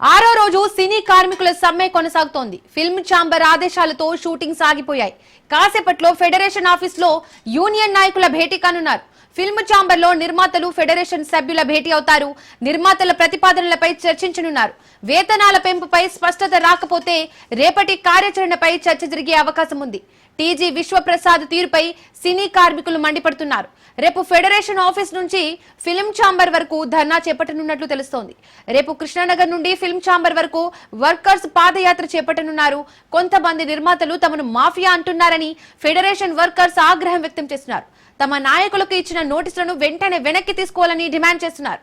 ఆరో రోజు సినీ కార్మికుల సమ్మె కొనసాగుతోంది. ఫిల్మ్ ఛాంబర్ ఆదేశాలతో షూటింగ్ సాగిపోయాయి. కాసేపట్లో ఫెడరేషన్ ఆఫీస్లో యూనియన్ నాయకుల భేటీ కానున్నారు. ఫిల్మ్ ఛాంబర్లో నిర్మాతలు ఫెడరేషన్ సభ్యుల భేటీ అవుతారు. నిర్మాతల ప్రతిపాదనలపై చర్చించనున్నారు. వేతనాల పెంపుపై స్పష్టత రాకపోతే రేపటి కార్యాచరణపై చర్చ జరిగే అవకాశం ఉంది. టీజీ విశ్వప్రసాద్ తీరుపై సినీ కార్మికులు మండిపడుతున్నారు. రేపు ఫెడరేషన్ ఆఫీస్ నుంచి ఫిల్మ్ ఛాంబర్ వరకు ధర్నా చేపట్టనున్నట్లు తెలుస్తోంది. రేపు కృష్ణానగర్ నుండి ఫిల్మ్ ఛాంబర్ వరకు వర్కర్స్ పాదయాత్ర చేపట్టనున్నారు. కొంతమంది నిర్మాతలు తమను మాఫియా అంటున్నారని ఫెడరేషన్ వర్కర్స్ ఆగ్రహం వ్యక్తం చేస్తున్నారు. తమ నాయకులకు ఇచ్చిన నోటీసులను వెంటనే వెనక్కి తీసుకోవాలని డిమాండ్ చేస్తున్నారు.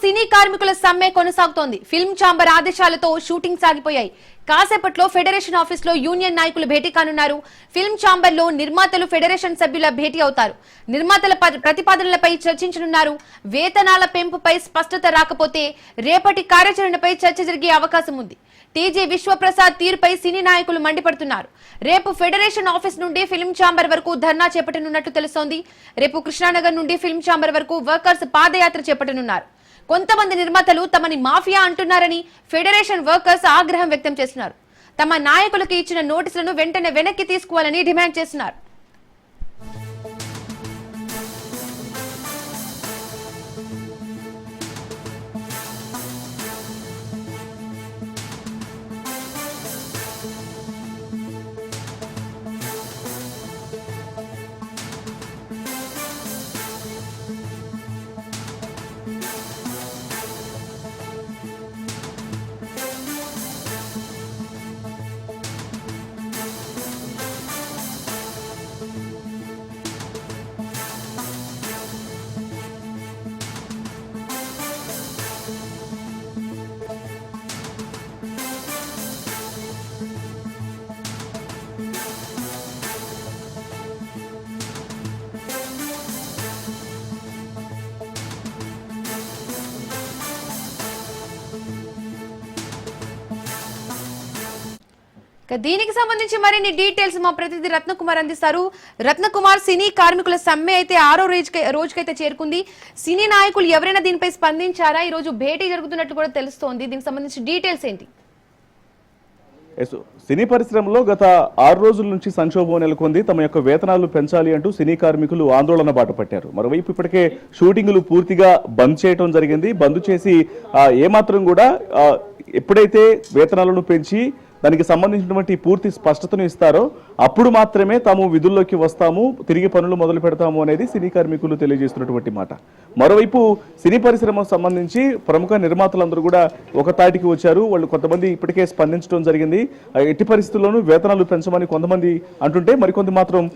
సినీ కార్మికుల సమ్మె కొనసాగుతోంది. ఫిల్మ్ ఛాంబర్ ఆదేశాలతో షూటింగ్ సాగిపోయాయి. కాసేపట్లో ఫెడరేషన్ ఆఫీస్లో యూనియన్ నాయకులు భేటీ కానున్నారు. ఫిల్మ్ ఛాంబర్లో నిర్మాతలు ఫెడరేషన్ సభ్యుల భేటీ అవుతారు. నిర్మాతల ప్రతిపాదనలపై చర్చించనున్నారు. వేతనాల పెంపుపై స్పష్టత రాకపోతే రేపటి కార్యాచరణపై చర్చ జరిగే అవకాశం ఉంది. టీజీ విశ్వప్రసాద్ తీరుపై సినీ నాయకులు మండిపడుతున్నారు. రేపు ఫెడరేషన్ ఆఫీస్ నుండి ఫిల్మ్ ఛాంబర్ వరకు ధర్నా చేపట్టనున్నట్లు తెలుస్తోంది. రేపు కృష్ణానగర్ నుండి ఫిల్మ్ ఛాంబర్ వరకు వర్కర్స్ పాదయాత్ర చేపట్టనున్నారు. కొంతమంది నిర్మాతలు తమని మాఫియా అంటున్నారని ఫెడరేషన్ వర్కర్స్ ఆగ్రహం వ్యక్తం చేస్తున్నారు. తమ నాయకులకు ఇచ్చిన నోటీసులను వెంటనే వెనక్కి తీసుకోవాలని డిమాండ్ చేస్తున్నారు. దీనికి సంబంధించి మరిన్ని డీటెయిల్స్ మా ప్రతినిధి రత్నకుమార్ అందిస్తారు. రత్నకుమార్ సినీ కార్మికుల సమ్మె అయితే ఆరో రోజుకి రోజుకైతే చేరుకుంది. సినీ నాయకులు ఎవరైనా దీనిపై స్పందించారా? ఈ రోజు భేటీ జరుగుతున్నట్టు కూడా తెలుస్తోంది. దీనికి సంబంధించి డీటెయిల్స్ ఏంటి? ఎస్ సినీ పరిశ్రమలో గత ఆరు రోజుల నుంచి సంక్షోభం నెలకొంది. తమ యొక్క వేతనాలు పెంచాలి అంటూ సినీ కార్మికులు ఆందోళన బాట పట్టారు. మరోవైపు ఇప్పటికే షూటింగులు పూర్తిగా బంద్ చేయడం జరిగింది. బంద్ చేసి ఏమాత్రం కూడా ఎప్పుడైతే వేతనాలను పెంచి దానికి సంబంధించినటువంటి పూర్తి స్పష్టతను ఇస్తారో అప్పుడు మాత్రమే తాము విధుల్లోకి వస్తాము తిరిగి పనులు మొదలు పెడతాము అనేది సినీ కార్మికులు తెలియజేస్తున్నటువంటి మాట. మరోవైపు సినీ పరిశ్రమకు సంబంధించి ప్రముఖ నిర్మాతలందరూ కూడా ఒక తాటికి వచ్చారు. వాళ్ళు కొంతమంది ఇప్పటికే స్పందించడం జరిగింది. ఆ, ఎట్టి పరిస్థితుల్లోనూ వేతనాలు పెంచమని కొంతమంది అంటుంటే మరికొంత మాత్రం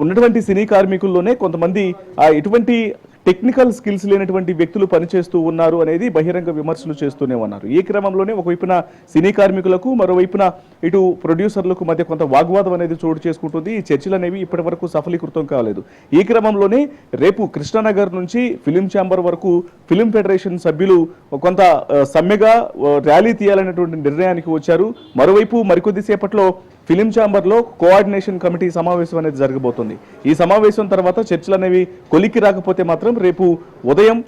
ఉన్నటువంటి సినీ కార్మికుల్లోనే కొంతమంది ఎటువంటి టెక్నికల్ స్కిల్స్ లేనటువంటి వ్యక్తులు పనిచేస్తూ ఉన్నారు అనేది బహిరంగ విమర్శలు చేస్తూనే ఉన్నారు. ఈ క్రమంలోనే ఒకవైపున సినీ కార్మికులకు మరోవైపున ఇటు ప్రొడ్యూసర్లకు మధ్య కొంత వాగ్వాదం అనేది చోటు చేసుకుంటుంది. ఈ చర్చలు అనేవి ఇప్పటి వరకు సఫలీకృతం కాలేదు. ఈ క్రమంలోనే రేపు కృష్ణానగర్ నుంచి ఫిలిం ఛాంబర్ వరకు ఫిలిం ఫెడరేషన్ సభ్యులు కొంత సమ్మెగా ర్యాలీ తీయాలనేటువంటి నిర్ణయానికి వచ్చారు. మరోవైపు మరికొద్ది సేపట్లో ఫిలిం ఛాంబర్లో కోఆర్డినేషన్ కమిటీ సమావేశం అనేది జరగబోతుంది. ఈ సమావేశం తర్వాత చర్చలు అనేవి కొలికి రాకపోతే మాత్రం రేపు ఉదయం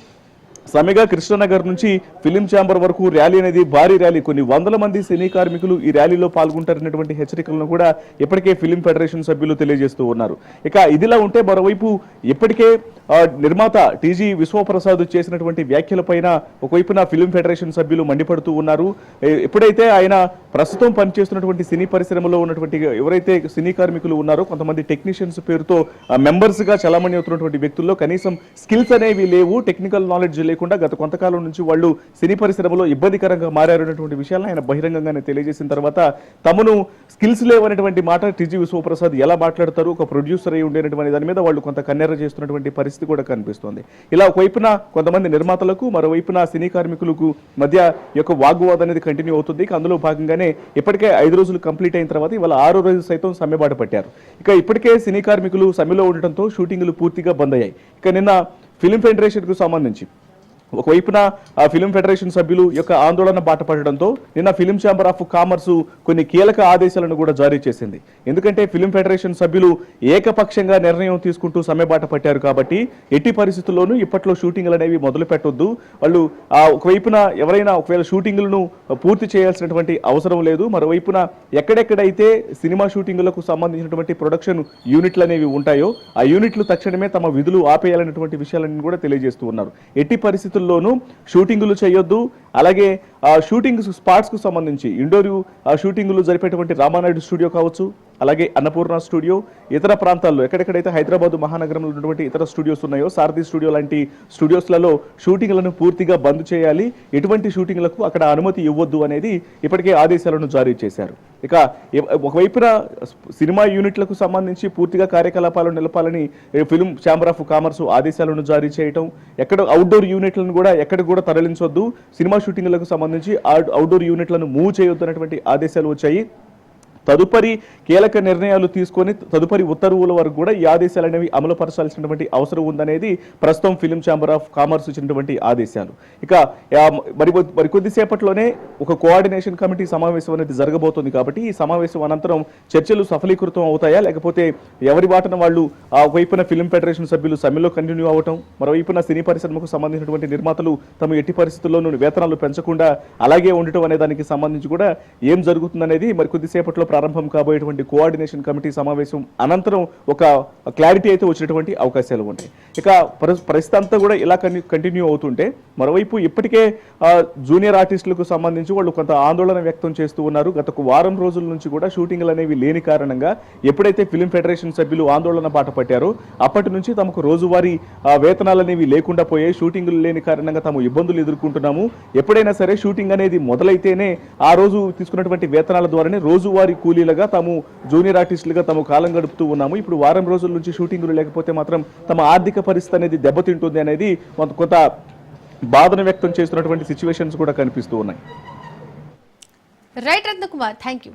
సమిగా కృష్ణనగర్ నుంచి ఫిలిం ఛాంబర్ వరకు ర్యాలీ అనేది భారీ ర్యాలీ. కొన్ని వందల మంది సినీ కార్మికులు ఈ ర్యాలీలో పాల్గొంటారనేటువంటి హెచ్చరికలను కూడా ఇప్పటికే ఫిలిం ఫెడరేషన్ సభ్యులు తెలియజేస్తూ ఉన్నారు. ఇక ఇదిలా ఉంటే మరోవైపు ఇప్పటికే నిర్మాత టీజీ విశ్వప్రసాద్ చేసినటువంటి వ్యాఖ్యలపైన ఒకవైపున ఫిలిం ఫెడరేషన్ సభ్యులు మండిపడుతూ ఉన్నారు. ఎప్పుడైతే ఆయన ప్రస్తుతం పనిచేస్తున్నటువంటి సినీ పరిశ్రమలో ఉన్నటువంటి ఎవరైతే సినీ కార్మికులు ఉన్నారో కొంతమంది టెక్నీషియన్స్ పేరుతో మెంబర్స్గా చలామణి అవుతున్నటువంటి వ్యక్తుల్లో కనీసం స్కిల్స్ అనేవి లేవు టెక్నికల్ నాలెడ్జ్ లేకుండా గత కొంతకాలం నుంచి వాళ్ళు సినీ పరిశ్రమలో ఇబ్బందికరంగా మారారనేటువంటి విషయాలను ఆయన బహిరంగంగానే తెలియజేసిన తర్వాత తమను స్కిల్స్ లేవనేటువంటి మాట టీజీ విశ్వప్రసాద్ ఎలా మాట్లాడతారు ఒక ప్రొడ్యూసర్ అయి ఉండేటువంటి దాని మీద వాళ్ళు కొంత కన్నెర చేస్తున్నటువంటి పరిస్థితి కూడా కనిపిస్తోంది. ఇలా ఒకవైపున కొంతమంది నిర్మాతలకు మరోవైపున సినీ కార్మికులకు మధ్య యొక్క వాగ్వాదం అనేది కంటిన్యూ అవుతుంది. అందులో భాగంగానే ఇప్పటికే ఐదు రోజులు కంప్లీట్ అయిన తర్వాత ఇవాళ ఆరో రోజు సైతం సమ్మెబాట పట్టారు. ఇక ఇప్పటికే సినీ కార్మికులు సమ్మెలో ఉండటంతో షూటింగ్లు పూర్తిగా బంద్ అయ్యాయి ఇక నిన్న ఫిలిం ఫెడరేషన్కు సంబంధించి ఒకవైపున ఆ ఫిలిం ఫెడరేషన్ సభ్యులు యొక్క ఆందోళన బాట పడడంతో నిన్న ఫిలిం ఛాంబర్ ఆఫ్ కామర్స్ కొన్ని కీలక ఆదేశాలను కూడా జారీ చేసింది. ఎందుకంటే ఫిలిం ఫెడరేషన్ సభ్యులు ఏకపక్షంగా నిర్ణయం తీసుకుంటూ సమ్మె బాట పట్టారు కాబట్టి ఎట్టి పరిస్థితుల్లోనూ ఇప్పట్లో షూటింగ్లు అనేవి మొదలు పెట్టొద్దు వాళ్ళు ఆ ఒకవైపున ఎవరైనా ఒకవేళ షూటింగ్లను పూర్తి చేయాల్సినటువంటి అవసరం లేదు. మరోవైపున ఎక్కడెక్కడైతే సినిమా షూటింగ్లకు సంబంధించినటువంటి ప్రొడక్షన్ యూనిట్లు అనేవి ఉంటాయో ఆ యూనిట్లు తక్షణమే తమ విధులు ఆపేయాలనేటువంటి విషయాలను కూడా తెలియజేస్తూ ఉన్నారు. ఎట్టి పరిస్థితుల్లోనూ షూటింగులు చేయొద్దు. అలాగే ఆ షూటింగ్ స్పాట్స్కు సంబంధించి ఇండోర్ షూటింగులు జరిపేటువంటి రామానాయుడు స్టూడియో కావచ్చు. అలాగే అన్నపూర్ణ స్టూడియో ఇతర ప్రాంతాల్లో ఎక్కడెక్కడైతే హైదరాబాద్ మహానగరంలో ఉన్నటువంటి ఇతర స్టూడియోస్ ఉన్నాయో సారథి స్టూడియో లాంటి స్టూడియోస్లలో షూటింగ్లను పూర్తిగా బంద్ చేయాలి. ఎటువంటి షూటింగ్లకు అక్కడ అనుమతి ఇవ్వద్దు అనేది ఇప్పటికే ఆదేశాలను జారీ చేశారు. ఇక ఒకవైపున సినిమా యూనిట్లకు సంబంధించి పూర్తిగా కార్యకలాపాలు నిలపాలని ఫిల్మ్ ఛాంబర్ ఆఫ్ కామర్స్ ఆదేశాలను జారీ చేయటం ఎక్కడ అవుట్డోర్ యూనిట్లను కూడా ఎక్కడ కూడా తరలించొద్దు. సినిమా షూటింగ్లకు సంబంధించి అవుట్డోర్ యూనిట్లను మూవ్ చేయొద్దు అనేటువంటి ఆదేశాలు వచ్చాయి. తదుపరి కీలక నిర్ణయాలు తీసుకొని తదుపరి ఉత్తర్వుల వరకు కూడా ఈ ఆదేశాలు అనేవి అమలుపరచాల్సినటువంటి అవసరం ఉందనేది ప్రస్తుతం ఫిలిం ఛాంబర్ ఆఫ్ కామర్స్ ఇచ్చినటువంటి ఆదేశాలు. ఇక మరి కొద్ది- మరి కొద్దిసేపట్లోనే ఒక కోఆర్డినేషన్ కమిటీ సమావేశం అనేది జరగబోతుంది కాబట్టి ఈ సమావేశం అనంతరం చర్చలు సఫలీకృతం అవుతాయా? లేకపోతే ఎవరి బాటన వాళ్ళు ఆ వైపున ఫిలిం ఫెడరేషన్ సభ్యులు సమ్మెలో కంటిన్యూ అవ్వటం మరోవైపున సినీ పరిశ్రమకు సంబంధించినటువంటి నిర్మాతలు తమ ఎట్టి పరిస్థితుల్లోనూ వేతనాలు పెంచకుండా అలాగే ఉండటం అనే దానికి సంబంధించి కూడా ఏం జరుగుతుందనేది మరి కొద్దిసేపట్లో ప్రారంభం కాబోయేటువంటి కోఆర్డినేషన్ కమిటీ సమావేశం అనంతరం ఒక క్లారిటీ అయితే వచ్చినటువంటి అవకాశాలు ఉంటాయి ఇక పరిస్థితి అంతా కూడా ఇలా కంటిన్యూ అవుతుంటే మరోవైపు ఇప్పటికే జూనియర్ ఆర్టిస్టులకు సంబంధించి వాళ్ళు కొంత ఆందోళన వ్యక్తం చేస్తూ ఉన్నారు. గత వారం రోజుల నుంచి కూడా షూటింగ్లు అనేవి లేని కారణంగా ఎప్పుడైతే ఫిలిం ఫెడరేషన్ సభ్యులు ఆందోళన బాట పట్టారో అప్పటి నుంచి తమకు రోజువారీ ఆ, వేతనాలు అనేవి లేకుండా పోయాయి షూటింగ్లు లేని కారణంగా తాము ఇబ్బందులు ఎదుర్కొంటున్నాము. ఎప్పుడైనా సరే షూటింగ్ అనేది మొదలైతేనే ఆ రోజు తీసుకున్నటువంటి వేతనాల ద్వారానే రోజువారీ కూలీలుగా తాము జూనియర్ ఆర్టిస్టులుగా తాము కాలం గడుపుతూ ఉన్నాము. ఇప్పుడు వారం రోజుల నుంచి షూటింగ్లు లేకపోతే మాత్రం తమ ఆర్థిక పరిస్థితి అనేది దెబ్బతింటుంది అనేది కొంత కొంత బాధను వ్యక్తం చేస్తున్నటువంటి సిచ్యువేషన్స్ కూడా కనిపిస్తూ ఉన్నాయి. Right Ratnakumar thank you